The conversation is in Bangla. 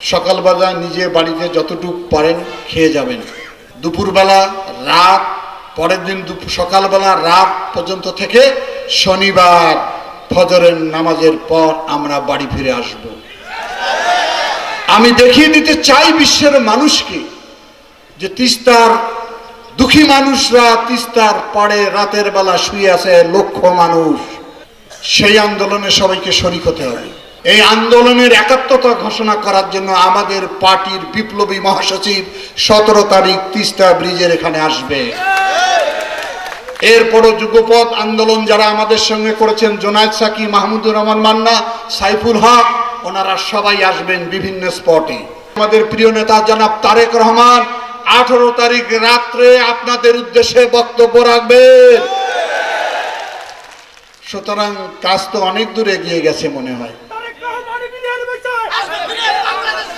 সকালবেলা নিজে বাড়িতে যতটুকু পারেন খেয়ে যাবেন। দুপুরবেলা রাত, পরের দিন সকালবেলা রাত পর্যন্ত থেকে শনিবার ফজরের নামাজের পর আমরা বাড়ি ফিরে আসব। আমি দেখিয়ে দিতে চাই বিশ্বের মানুষকে যে তিস্তার দুঃখী মানুষরা তিস্তার পাড়ে রাতের বেলা শুয়ে আছে লক্ষ মানুষ। সেই আন্দোলনে সবাইকে শরিক হতে হবে। এই আন্দোলনের একাত্মতা ঘোষণা করার জন্য আমাদের পার্টির বিপ্লবী মহাসচিব সতেরো তারিখ তিস্তা ব্রিজের এখানে আসবে। এরপরও যুগপথ আন্দোলন যারা আমাদের সঙ্গে করেছেন জোনায়দ সাকি, মাহমুদুর রহমান মান্না, সাইফুল হক, ওনারা সবাই আসবেন বিভিন্ন স্পটে। আমাদের প্রিয় নেতা জনাব তারেক রহমান, আঠারো তারিখ রাত্রে আপনাদের উদ্দেশ্যে বক্তব্য রাখবেন। সুতরাং কাজ তো অনেক দূর এগিয়ে গেছে মনে হয়।